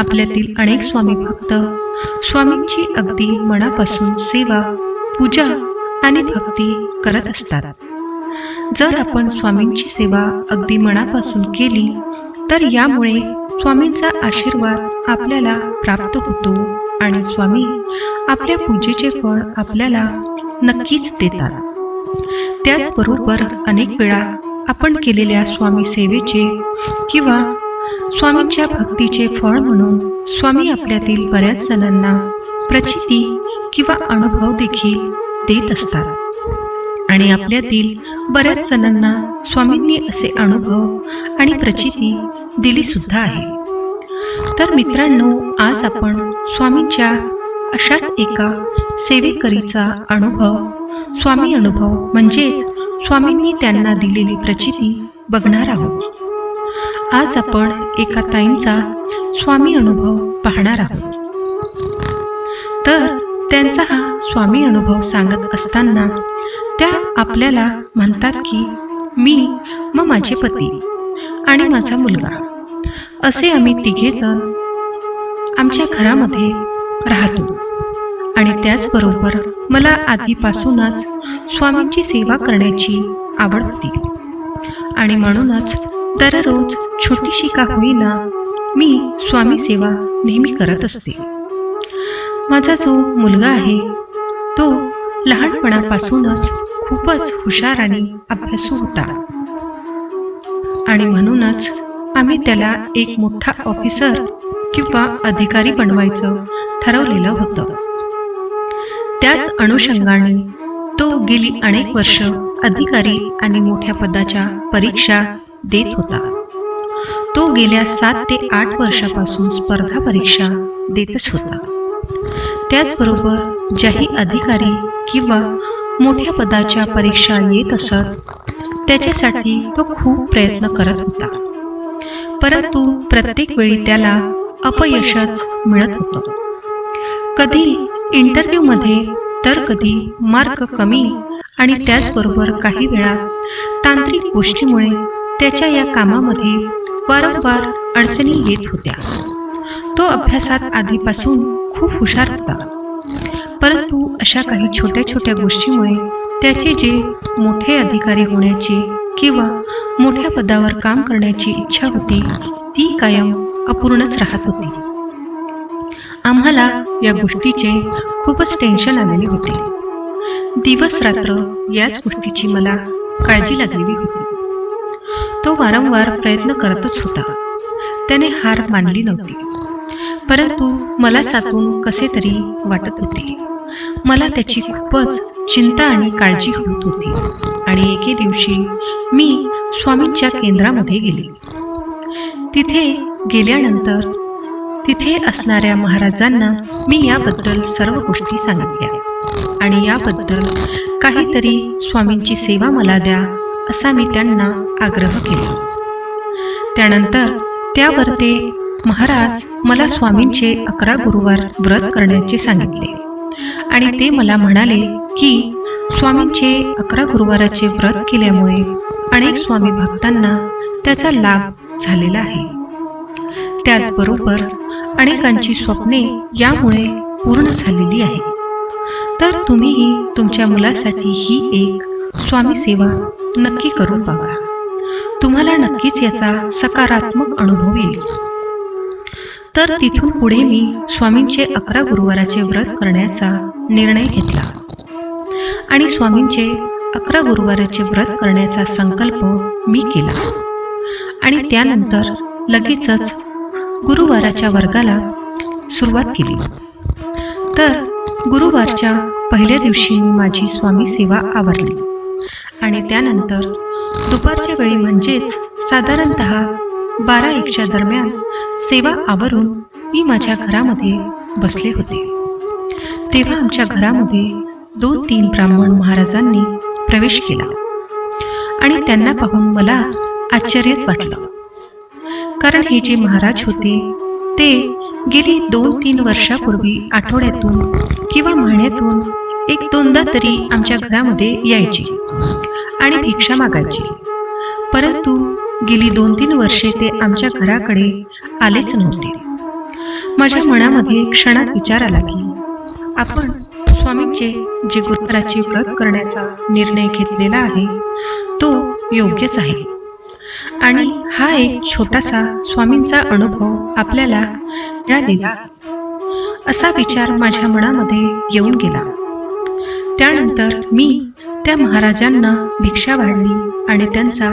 आपल्यातील अनेक स्वामी भक्त स्वामींची अगदी मनापासून सेवा पूजा आणि भक्ती करत असतात. जर आपण स्वामींची सेवा अगदी मनापासून केली तर यामुळे स्वामींचा आशीर्वाद आपल्याला प्राप्त होतो आणि स्वामी आपल्या पूजेचे फळ आपल्याला नक्कीच देतात. त्याचबरोबर अनेक वेळा आपण केलेल्या स्वामी सेवेचे किंवा स्वामींच्या भक्तीचे फळ म्हणून स्वामी आपल्यातील बऱ्याच जणांना प्रचिती किंवा अनुभव देखील देत असतात. आणि आपल्यातील बऱ्याच जणांना स्वामींनी असे अनुभव आणि प्रचिती दिली सुद्धा आहे. तर मित्रांनो आज आपण स्वामींच्या अशाच एका सेवेकरीचा अनुभव स्वामी अनुभव म्हणजेच स्वामींनी त्यांना दिलेली प्रचिती बघणार आहोत. आज आपण एका ताईंचा स्वामी अनुभव पाहणार आहोत. तर त्यांचा हा स्वामी अनुभव सांगत असताना त्या आपल्याला म्हणतात की मी मग माझे पती आणि माझा मुलगा असे आम्ही तिघेजण आमच्या घरामध्ये राहतो. आणि त्याचबरोबर मला आधीपासूनच स्वामींची सेवा करण्याची आवड होती. आणि म्हणूनच दररोज छोटीशी का होईना मी स्वामी सेवा नेहमी करत असते. माझा जो मुलगा आहे तो लहानपणापासूनच खूपच हुशार आणि अभ्यासू होता. आणि म्हणूनच आम्ही त्याला एक मोठा ऑफिसर किंवा अधिकारी बनवायचं ठरवलेलं होतं. त्याच अनुषंगाने तो गेली अनेक वर्ष अधिकारी आणि मोठ्या पदाच्या परीक्षा देत होता. तो गेल्या सात ते आठ वर्षापासून स्पर्धा परीक्षा देतच होता. त्याचबरोबर ज्याही अधिकारी किंवा मोठ्या पदाच्या परीक्षा येत असत त्याच्यासाठी तो खूप प्रयत्न करत होता. परंतु प्रत्येक वेळी त्याला अपयशच मिळत होतं. कधी इंटरव्ह्यूमध्ये तर कधी मार्क कमी आणि त्याचबरोबर काही वेळा तांत्रिक गोष्टीमुळे त्याच्या या कामामध्ये वारंवार अडचणी येत होत्या. तो अभ्यासात आधीपासून खूप हुशार होता. परंतु अशा काही छोट्या छोट्या गोष्टीमुळे त्याचे जे मोठे अधिकारी होण्याची किंवा मोठ्या पदावर काम करण्याची इच्छा होती ती कायम अपूर्णच राहत होती. आम्हाला या गोष्टीचे खूपच टेन्शन आलेले होते. दिवस रात्र याच गोष्टीची मला काळजी लागलेली होती. तो वारंवार प्रयत्न करतच होता. त्याने हार मानली नव्हती. परंतु मला सातून कसे तरी वाटत होते. मला त्याची खूपच चिंता आणि काळजी होत होती. आणि एके दिवशी मी स्वामींच्या केंद्रामध्ये गेले. तिथे गेल्यानंतर तिथे असणाऱ्या महाराजांना मी याबद्दल सर्व गोष्टी सांगितल्या. आणि याबद्दल काहीतरी स्वामींची सेवा मला द्या असा मी त्यांना आग्रह केला. त्यानंतर त्यावर ते महाराज मला स्वामींचे अकरा गुरुवार व्रत करण्याचे सांगितले. आणि ते मला म्हणाले की स्वामींचे अकरा गुरुवाराचे व्रत केल्यामुळे अनेक स्वामी भक्तांना त्याचा लाभ झालेला आहे. त्याचबरोबर अनेकांची स्वप्ने यामुळे पूर्ण झालेली आहे तर तुम्हीही तुमच्या मुलासाठी ही एक स्वामी सेवा नक्की करून बघा तुम्हाला नक्कीच याचा सकारात्मक अनुभव येईल. तर तिथून पुढे मी स्वामींचे अकरा गुरुवाराचे व्रत करण्याचा निर्णय घेतला. आणि स्वामींचे अकरा गुरुवाराचे व्रत करण्याचा संकल्प मी केला. आणि त्यानंतर लगेचच गुरुवाराच्या वर्गाला सुरुवात केली. तर गुरुवारच्या पहिल्या दिवशी मी माझी स्वामी सेवा आवरली. आणि त्यानंतर दुपारच्या वेळी म्हणजेच साधारणत बारा एकच्या दरम्यान सेवा आवरून मी माझ्या घरामध्ये बसले होते. तेव्हा आमच्या घरामध्ये दोन तीन ब्राह्मण महाराजांनी प्रवेश केला आणि त्यांना पाहून मला आश्चर्यच वाटलं. कारण हे जे महाराज होते ते गेली दोन तीन वर्षापूर्वी आठवड्यातून किंवा महिन्यातून एक दोनदा तरी आमच्या घरामध्ये यायची. आणि भिक्षा मागायची. परंतु गेली दोन तीन वर्षे ते आमच्या घराकडे आलेच नव्हते. माझ्या मनामध्ये क्षणात विचार आला की आपण स्वामींचे जे गुरुवाराचे व्रत करण्याचा निर्णय घेतलेला आहे तो योग्यच आहे. आणि हा एक छोटासा स्वामींचा अनुभव आपल्याला मिळालेला. असा विचार माझ्या मनामध्ये येऊन गेला. त्यानंतर मी त्या महाराजांना भिक्षा वाढली आणि त्यांचा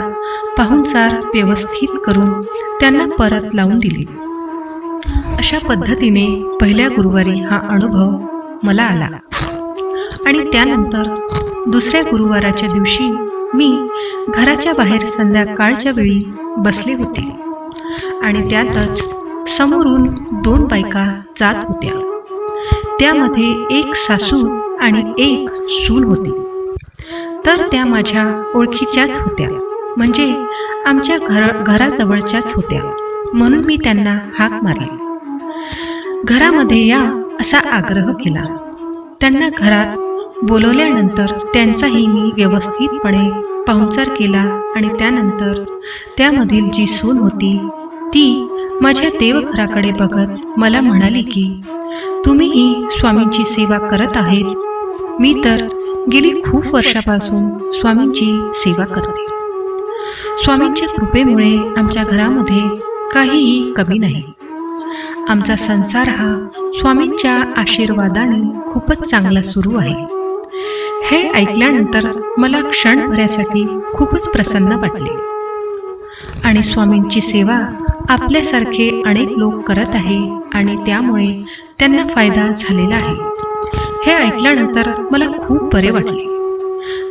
पाहुणचार व्यवस्थित करून त्यांना परत लावून दिली. अशा पद्धतीने पहिल्या गुरुवारी हा अनुभव मला आला. आणि त्यानंतर दुसऱ्या गुरुवाराच्या दिवशी मी घराच्या बाहेर संध्याकाळच्या वेळी बसले होते. आणि त्यातच समोरून दोन बायका जात होत्या. त्यामध्ये एक सासू आणि एक सून होती. तर त्या माझ्या ओळखीच्याच होत्या. म्हणजे आमच्या घर घराजवळच्याच होत्या. म्हणून मी त्यांना हाक मारली. घरामध्ये या असा आग्रह केला. त्यांना घरात बोलवल्यानंतर त्यांचाही मी व्यवस्थितपणे पाहुणचार केला आणि त्यानंतर त्यामधील जी सून होती ती माझ्या देवघराकडे बघत मला म्हणाली की तुम्हीही स्वामींची सेवा करत आहेत. मी तर गेली खूप वर्षापासून स्वामींची सेवा करते. स्वामींच्या कृपेमुळे आमच्या घरामध्ये काहीही कमी नाही. आमचा संसार हा स्वामींच्या आशीर्वादाने खूपच चांगला सुरू आहे. हे ऐकल्यानंतर मला क्षणभरासाठी खूपच प्रसन्न वाटले. आणि स्वामींची सेवा आपल्यासारखे अनेक लोक करत आहे आणि त्यामुळे त्यांना फायदा झालेला आहे. हे ऐकल्यानंतर मला खूप बरे वाटले.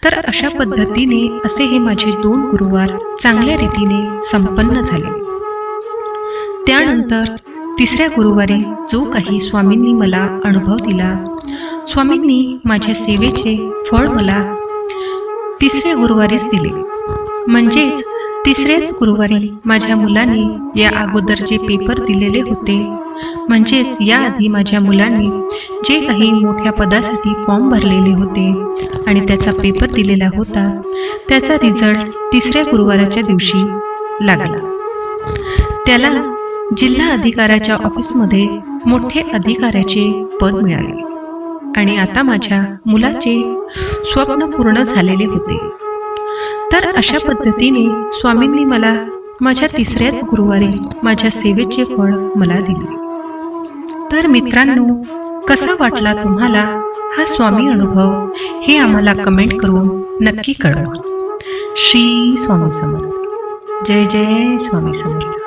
तर अशा पद्धतीने असे हे माझे दोन गुरुवार चांगल्या रीतीने संपन्न झाले. त्यानंतर तिसऱ्या गुरुवारी जो काही स्वामींनी मला अनुभव दिला स्वामींनी माझ्या सेवेचे फळ मला तिसऱ्या गुरुवारीच दिले. म्हणजेच तिसऱ्याच गुरुवारी माझ्या मुलांनी या अगोदर जे पेपर दिलेले होते. म्हणजेच याआधी माझ्या मुलांनी जे काही मोठ्या पदासाठी फॉर्म भरलेले होते आणि त्याचा पेपर दिलेला होता त्याचा रिझल्ट तिसऱ्या गुरुवाराच्या दिवशी लागला. त्याला जिल्हा अधिकाऱ्याच्या ऑफिसमध्ये मोठे अधिकाऱ्याचे पद मिळाले आणि आता माझ्या मुलाचे स्वप्न पूर्ण झालेले होते. तर अशा पद्धतीने स्वामींनी मला माझ्या तिसऱ्याच गुरुवारी माझ्या सेवेचे फळ मला दिले. तर मित्रांनो कसा वाटला तुम्हाला हा स्वामी अनुभव हे आम्हाला कमेंट करून नक्की कळवा. श्री स्वामी समर्थ. जय जय स्वामी समर्थ.